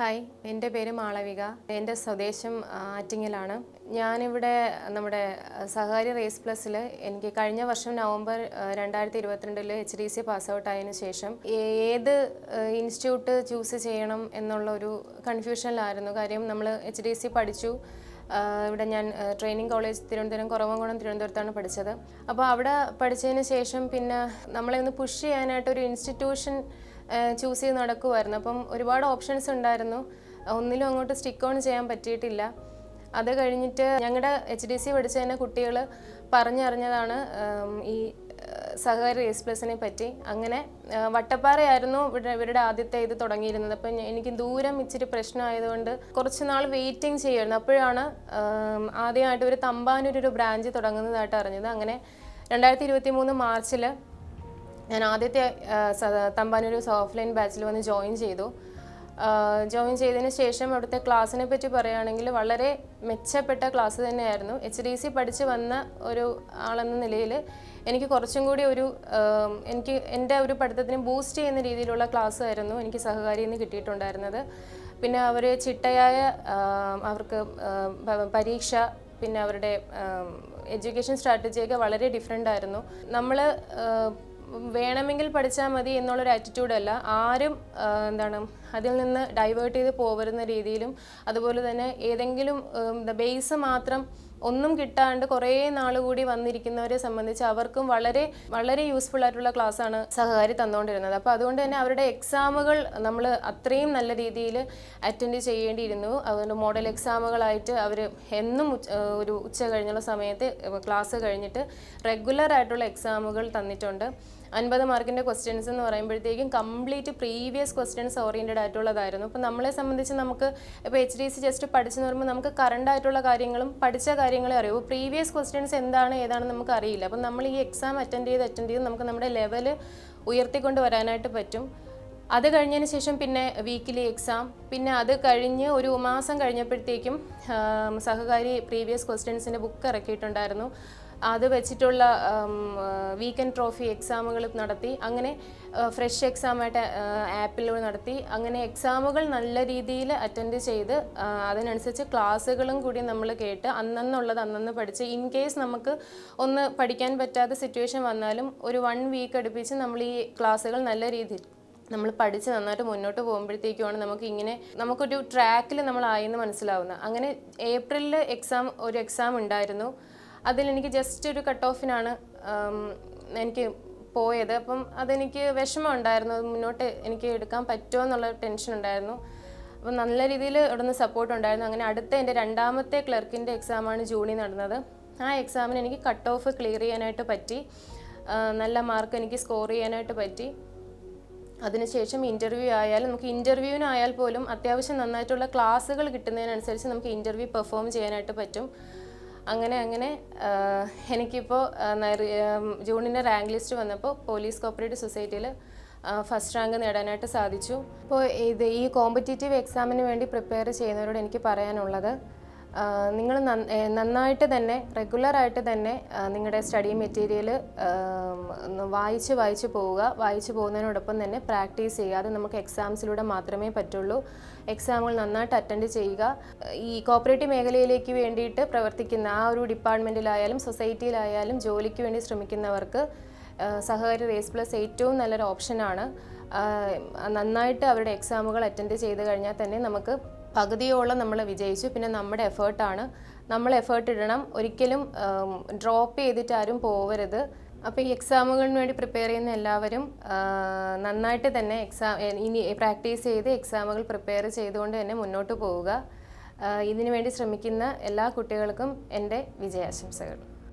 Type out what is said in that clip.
Hi എന്റെ പേര് മാളവിക. എന്റെ സ്വദേശം ആറ്റിങ്ങലാണ്. ഞാനിവിടെ നമ്മുടെ സഹകാരി റേസ് പ്ലസ്സിൽ എനിക്ക് കഴിഞ്ഞ വർഷം നവംബർ രണ്ടായിരത്തി ഇരുപത്തിരണ്ടിൽ H D C pass out ആയതിനു ശേഷം ഏത് ഇൻസ്റ്റിറ്റ്യൂട്ട് ചൂസ് ചെയ്യണം എന്നുള്ള ഒരു കൺഫ്യൂഷനിലായിരുന്നു. കാര്യം നമ്മൾ എച്ച് ഡി സി പഠിച്ചു. ഇവിടെ ഞാൻ ട്രെയിനിങ് കോളേജ് തിരുവനന്തപുരം കുറവംകുളം തിരുവനന്തപുരത്താണ് പഠിച്ചത്. അപ്പോൾ അവിടെ പഠിച്ചതിന് ശേഷം പിന്നെ നമ്മളെ ഒന്ന് പുഷ് ചെയ്യാനായിട്ട് ഒരു ഇൻസ്റ്റിറ്റ്യൂഷൻ ചൂസ് ചെയ്ത് നടക്കുമായിരുന്നു അപ്പം ഒരുപാട് ഓപ്ഷൻസ് ഉണ്ടായിരുന്നു. ഒന്നിലും അങ്ങോട്ട് സ്റ്റിക്ക് ഓൺ ചെയ്യാൻ പറ്റിയിട്ടില്ല. അത് കഴിഞ്ഞിട്ട് ഞങ്ങളുടെ എച്ച് ഡി സി പഠിച്ച തന്നെ കുട്ടികൾ പറഞ്ഞറിഞ്ഞതാണ് ഈ സഹകാരി റേസ് പ്ലസിനെ പറ്റി. അങ്ങനെ വട്ടപ്പാറയായിരുന്നു ഇവിടെ ഇവരുടെ ആദ്യത്തെ ഇത് തുടങ്ങിയിരുന്നത്. അപ്പം എനിക്ക് ദൂരം ഇച്ചിരി പ്രശ്നമായതുകൊണ്ട് കുറച്ച് നാൾ വെയിറ്റിംഗ് ചെയ്യുമായിരുന്നു. അപ്പോഴാണ് ആദ്യമായിട്ട് ഒരു തമ്പാനൂർ ഒരു ബ്രാഞ്ച് തുടങ്ങുന്നതായിട്ട് അറിഞ്ഞത്. അങ്ങനെ രണ്ടായിരത്തി ഇരുപത്തി മൂന്ന് മാർച്ചിൽ ഞാൻ ആദ്യത്തെ തമ്പാനൊരു ഓഫ്ലൈൻ ബാച്ചിൽ വന്ന് ജോയിൻ ചെയ്തു. ജോയിൻ ചെയ്തതിന് ശേഷം അവിടുത്തെ ക്ലാസ്സിനെ പറ്റി പറയുകയാണെങ്കിൽ വളരെ മെച്ചപ്പെട്ട ക്ലാസ് തന്നെയായിരുന്നു. എച്ച് ഡി സി പഠിച്ച് വന്ന ഒരു ആളെന്ന നിലയിൽ എനിക്ക് കുറച്ചും കൂടി ഒരു എനിക്ക് എന്റെ ഒരു പഠിത്തത്തിന് ബൂസ്റ്റ് ചെയ്യുന്ന രീതിയിലുള്ള ക്ലാസ് ആയിരുന്നു എനിക്ക് സഹകാരിയിൽ നിന്ന് കിട്ടിയിട്ടുണ്ടായിരുന്നത്. പിന്നെ അവർ ചിട്ടയായ അവർക്ക് പരീക്ഷ പിന്നെ അവരുടെ എഡ്യൂക്കേഷൻ സ്ട്രാറ്റജിയൊക്കെ വളരെ ഡിഫറെന്റ് ആയിരുന്നു. നമ്മൾ വേണമെങ്കിൽ പഠിച്ചാൽ മതി എന്നുള്ളൊരു ആറ്റിറ്റ്യൂഡല്ല ആരും എന്താണ് അതിൽ നിന്ന് ഡൈവേർട്ട് ചെയ്ത് പോവരുന്ന രീതിയിലും അതുപോലെ തന്നെ ഏതെങ്കിലും ബേസ് മാത്രം ഒന്നും കിട്ടാണ്ട് കുറേ നാൾ കൂടി വന്നിരിക്കുന്നവരെ സംബന്ധിച്ച് അവർക്കും വളരെ വളരെ യൂസ്ഫുൾ ആയിട്ടുള്ള ക്ലാസ്സാണ് സഹകാരി തന്നുകൊണ്ടിരുന്നത് അപ്പോൾ അതുകൊണ്ട് തന്നെ അവരുടെ എക്സാമുകൾ നമ്മൾ അത്രയും നല്ല രീതിയിൽ അറ്റൻഡ് ചെയ്യേണ്ടിയിരുന്നു. അതുകൊണ്ട് മോഡൽ എക്സാമുകളായിട്ട് അവർ എന്നും ഒരു ഉച്ച കഴിഞ്ഞുള്ള സമയത്ത് ക്ലാസ് കഴിഞ്ഞിട്ട് റെഗുലർ ആയിട്ടുള്ള എക്സാമുകൾ തന്നിട്ടുണ്ട്. അൻപത് മാർക്കിന്റെ ക്വസ്റ്റ്യൻസ് എന്ന് പറയുമ്പോഴത്തേക്കും കംപ്ലീറ്റ് പ്രീവിയസ് ക്വസ്റ്റ്യൻസ് ഓറിയന്റഡ് ആയിട്ടുള്ളതായിരുന്നു. അപ്പോൾ നമ്മളെ സംബന്ധിച്ച് നമുക്ക് ഇപ്പോൾ എച്ച് ഡി സി ജസ്റ്റ് പഠിച്ചെന്ന് പറയുമ്പോൾ നമുക്ക് കറണ്ട് ആയിട്ടുള്ള കാര്യങ്ങളും പഠിച്ച കാര്യങ്ങളെ അറിയൂ. പ്രീവിയസ് ക്വസ്റ്റ്യൻസ് എന്താണ് ഏതാണെന്ന് നമുക്ക് അറിയില്ല. അപ്പം നമ്മൾ ഈ എക്സാം അറ്റൻഡ് ചെയ്ത് അറ്റൻഡ് ചെയ്ത് നമുക്ക് നമ്മുടെ ലെവൽ ഉയർത്തിക്കൊണ്ട് വരാനായിട്ട് പറ്റും. അത് കഴിഞ്ഞതിന് ശേഷം പിന്നെ വീക്കിലി എക്സാം പിന്നെ അത് കഴിഞ്ഞ് ഒരു മാസം കഴിഞ്ഞപ്പോഴത്തേക്കും സഹകാരി പ്രീവിയസ് ക്വസ്റ്റ്യൻസിന്റെ ബുക്ക് ഇറക്കിയിട്ടുണ്ടായിരുന്നു. അത് വെച്ചിട്ടുള്ള വീക്കെൻഡ് ട്രോഫി എക്സാമുകൾ നടത്തി അങ്ങനെ ഫ്രഷ് എക്സാമായിട്ട് ആപ്പിൽ നടത്തി അങ്ങനെ എക്സാമുകൾ നല്ല രീതിയിൽ അറ്റൻഡ് ചെയ്ത് അതിനനുസരിച്ച് ക്ലാസ്സുകളും കൂടി നമ്മൾ കേട്ട് അന്നന്നുള്ളത് അന്നന്ന് പഠിച്ച് ഇൻ കേസ് നമുക്ക് ഒന്ന് പഠിക്കാൻ പറ്റാത്ത സിറ്റുവേഷൻ വന്നാലും ഒരു വൺ വീക്ക് അടുപ്പിച്ച് നമ്മൾ ഈ ക്ലാസ്സുകൾ നല്ല രീതിയിൽ നമ്മൾ പഠിച്ച് നന്നായിട്ട് മുന്നോട്ട് പോകുമ്പോഴത്തേക്കുമാണ് നമുക്ക് ഇങ്ങനെ നമുക്കൊരു ട്രാക്കിൽ നമ്മളായെന്ന് മനസ്സിലാവുന്നത്. അങ്ങനെ ഏപ്രിലിൽ എക്സാം ഒരു എക്സാം ഉണ്ടായിരുന്നു. അതിൽ എനിക്ക് ജസ്റ്റ് ഒരു കട്ട് ഓഫിനാണ് എനിക്ക് പോയത്. അപ്പം അതെനിക്ക് വിഷമം ഉണ്ടായിരുന്നു. മുന്നോട്ട് എനിക്ക് എടുക്കാൻ പറ്റുമോ എന്നുള്ള ടെൻഷൻ ഉണ്ടായിരുന്നു. അപ്പം നല്ല രീതിയിൽ ഇവിടുന്ന് സപ്പോർട്ട് ഉണ്ടായിരുന്നു. അങ്ങനെ അടുത്ത എന്റെ രണ്ടാമത്തെ ക്ലർക്കിന്റെ എക്സാമാണ് ജൂണിൽ നടന്നത്. ആ എക്സാമിന് എനിക്ക് കട്ട് ഓഫ് ക്ലിയർ ചെയ്യാനായിട്ട് പറ്റി. നല്ല മാർക്ക് എനിക്ക് സ്കോർ ചെയ്യാനായിട്ട് പറ്റി. അതിനുശേഷം ഇന്റർവ്യൂ ആയാലും നമുക്ക് ഇന്റർവ്യൂവിനായാൽ പോലും അത്യാവശ്യം നന്നായിട്ടുള്ള ക്ലാസ്സുകൾ കിട്ടുന്നതിനനുസരിച്ച് നമുക്ക് ഇന്റർവ്യൂ പെർഫോം ചെയ്യാനായിട്ട് പറ്റും. അങ്ങനെ അങ്ങനെ എനിക്കിപ്പോൾ ജൂണിന്റെ റാങ്ക് ലിസ്റ്റ് വന്നപ്പോൾ പോലീസ് കോപ്പറേറ്റീവ് സൊസൈറ്റിയിൽ ഫസ്റ്റ് റാങ്ക് നേടാനായിട്ട് സാധിച്ചു. അപ്പോൾ ഇത് ഈ കോമ്പറ്റേറ്റീവ് എക്സാമിന് വേണ്ടി പ്രിപ്പയർ ചെയ്യുന്നവരോട് എനിക്ക് പറയാനുള്ളത് നിങ്ങൾ നന്നായിട്ട് തന്നെ റെഗുലറായിട്ട് തന്നെ നിങ്ങളുടെ സ്റ്റഡി മെറ്റീരിയൽ വായിച്ച് വായിച്ച് പോവുക. വായിച്ച് പോകുന്നതിനോടൊപ്പം തന്നെ പ്രാക്ടീസ് ചെയ്യുക. അത് നമുക്ക് എക്സാംസിലൂടെ മാത്രമേ പറ്റുള്ളൂ. എക്സാമുകൾ നന്നായിട്ട് അറ്റൻഡ് ചെയ്യുക. ഈ കോപ്പറേറ്റീവ് മേഖലയിലേക്ക് വേണ്ടിയിട്ട് പ്രവർത്തിക്കുന്ന ആ ഒരു ഡിപ്പാർട്ട്മെന്റിലായാലും സൊസൈറ്റിയിലായാലും ജോലിക്ക് വേണ്ടി ശ്രമിക്കുന്നവർക്ക് സഹകാരി റേസ് പ്ലസ് ഏറ്റവും നല്ലൊരു ഓപ്ഷനാണ്. നന്നായിട്ട് അവരുടെ എക്സാമുകൾ അറ്റൻഡ് ചെയ്ത് കഴിഞ്ഞാൽ തന്നെ നമുക്ക് പകുതിയോളം നമ്മൾ വിജയിച്ചു. പിന്നെ നമ്മുടെ എഫേർട്ടാണ്. നമ്മൾ എഫേർട്ട് ഇടണം. ഒരിക്കലും ഡ്രോപ്പ് ചെയ്തിട്ട് ആരും പോവരുത്. അപ്പോൾ ഈ എക്സാമുകളിന് വേണ്ടി പ്രിപ്പയർ ചെയ്യുന്ന എല്ലാവരും നന്നായിട്ട് തന്നെ എക്സാം ഇനി പ്രാക്ടീസ് ചെയ്ത് എക്സാമുകൾ പ്രിപ്പയർ ചെയ്തുകൊണ്ട് തന്നെ മുന്നോട്ട് പോവുക. ഇതിനുവേണ്ടി ഇതിനു വേണ്ടി ശ്രമിക്കുന്ന എല്ലാ കുട്ടികൾക്കും എന്റെ വിജയാശംസകൾ.